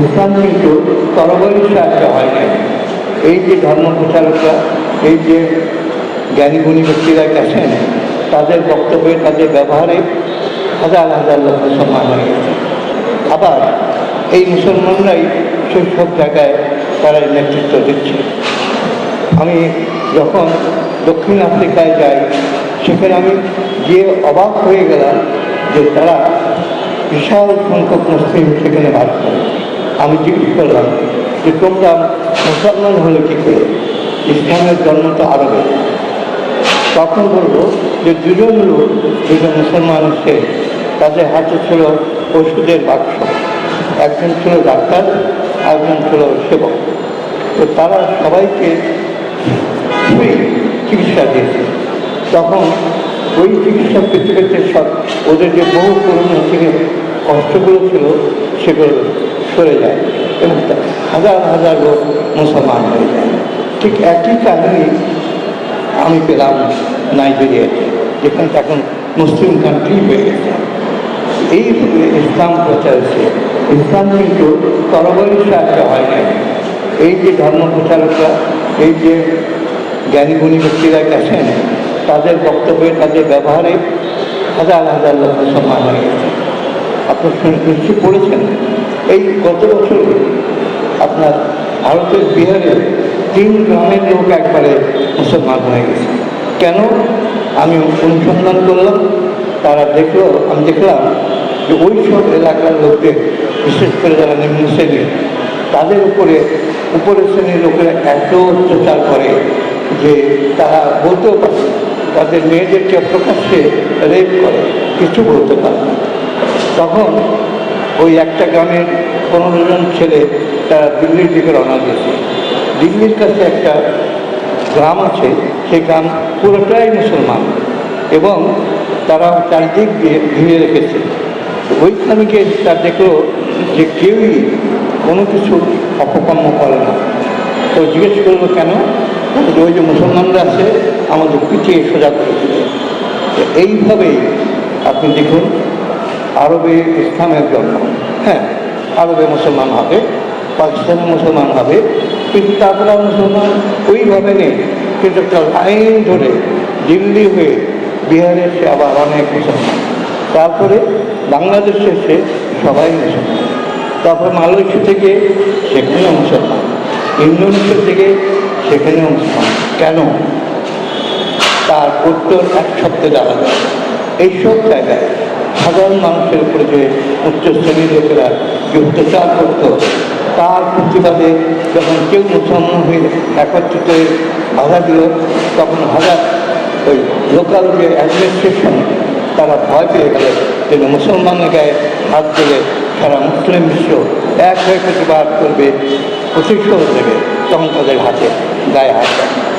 ইসলাম কিন্তু তরবারির সাহায্যে হয় না এই যে ধর্ম প্রচারকরা এই যে জ্ঞানী গুণী ব্যক্তিরা গেছেন, তাদের বক্তব্যে, তাদের ব্যবহারে হাজার হাজার লোক মুসলমান হয়ে গেছে। আবার এই মুসলমানরাই সব জায়গায় তারা নেতৃত্ব দিচ্ছে। আমি যখন দক্ষিণ আফ্রিকায় যাই, সেখানে আমি গিয়ে অবাক হয়ে গেলাম যে তারা বিশাল সংখ্যক মুসলিম সেখানে বাস করে। আমি জিজ্ঞেস করলাম যে, তোমরা মুসলমান হলে কী করে? ইসলামের জন্ম তো আরবে। তখন বলব যে, দুজন লোক, দুজন মুসলমান এসে তাদের হাতে ছিল ওষুধের বাক্স। একজন ছিল ডাক্তার একজন ছিল সেবক। তো তারা সবাইকে চিকিৎসা দিয়েছে। তখন ওই চিকিৎসা পেতে পেতে সব ওদের যে বহু পুরনো থেকে কষ্টগুলো ছিল, সেগুলো সরে যায়। এবং হাজার হাজার লোক মুসলমান হয়ে যায়। ঠিক একই কাহিনী আমি পেলাম নাইজেরিয়াতে যেখানে এখন মুসলিম কান্ট্রি হয়ে গেছে। এই ইসলাম প্রচার হচ্ছে। ইসলাম কিন্তু তরবারির সাহায্যে হয় না এই যে ধর্ম প্রচারকরা, এই যে জ্ঞানী গুণী ব্যক্তিরা গেছেন তাদের বক্তব্যে, তাদের ব্যবহারে হাজার হাজার লোক মুসলমান হয়ে গেছে। আপনি শুনে- নিশ্চয়ই পড়েছেন। এই গত বছর আপনার ভারতের বিহারে তিন গ্রামের লোক একবারে মুসলমান হয়ে গেছে। কেন? আমি অনুসন্ধান করলাম, তারা দেখল, আমি দেখলাম যে ওই সব এলাকার লোকদের, বিশেষ করে যারা নিম্ন শ্রেণির, তাদের উপরে উপরের শ্রেণির লোকেরা এত অত্যাচার করে যে তারা বলতেও পারে। তাদের মেয়েদেরকে প্রকাশ্যে রেপ করে, কিছু বলতে পারে তখন ওই একটা গ্রামের পনেরো জন ছেলে, তারা দিল্লির দিকে রওনা দিয়েছে। দিল্লির কাছে একটা গ্রাম আছে, সেই গ্রাম পুরোটাই মুসলমান এবং তারা চারিদিক দিয়ে ঘিরে রেখেছে। ওইখানে গিয়ে তার দেখল যে কেউই কোনো কিছু অপকর্ম করে না। তো জিজ্ঞেস করল, কেন? যে ওই যে মুসলমানরা আছে, আমাদের পিছিয়ে সোজা করে এইভাবেই আপনি দেখুন আরবে ইসলামের জন্ম হ্যাঁ আরবে মুসলমান হবে, পাকিস্তানে মুসলমান হবে, কিন্তু তারপরে মুসলমান ওইভাবে নেই কিন্তু একটা ধরে দিল্লি হয়ে বিহারে সে আবার অনেক মুসলমান। তারপরে বাংলাদেশে এসে সবাই মুসলমান। তারপরে মালয়েশিয়া থেকে সেখানেও মুসলমান। ইন্দোনেশিয়া থেকে সেখানেও মুসলমান। কেন? তার উত্তর এক সপ্তাহে যায় এইসব জায়গায় সাধারণ মানুষের উপরে যে উচ্চ শ্রেণির লোকেরা যে অত্যাচার করত, তার প্রতিবাদে যখন কেউ মুসলমান হয়ে একত্রিত বাধা দিল, তখন হাজার ওই লোকাল যে অ্যাডমিনিস্ট্রেশন তারা ভয় পেয়ে গেল যে মুসলমানের গায়ে হাত দিলে সারা মুসলিম বিশ্ব এক হয়ে প্রতিবাদ করবে প্রতিশোধ দেবে তখন তাদের হাতে গায়ে হাত দেয়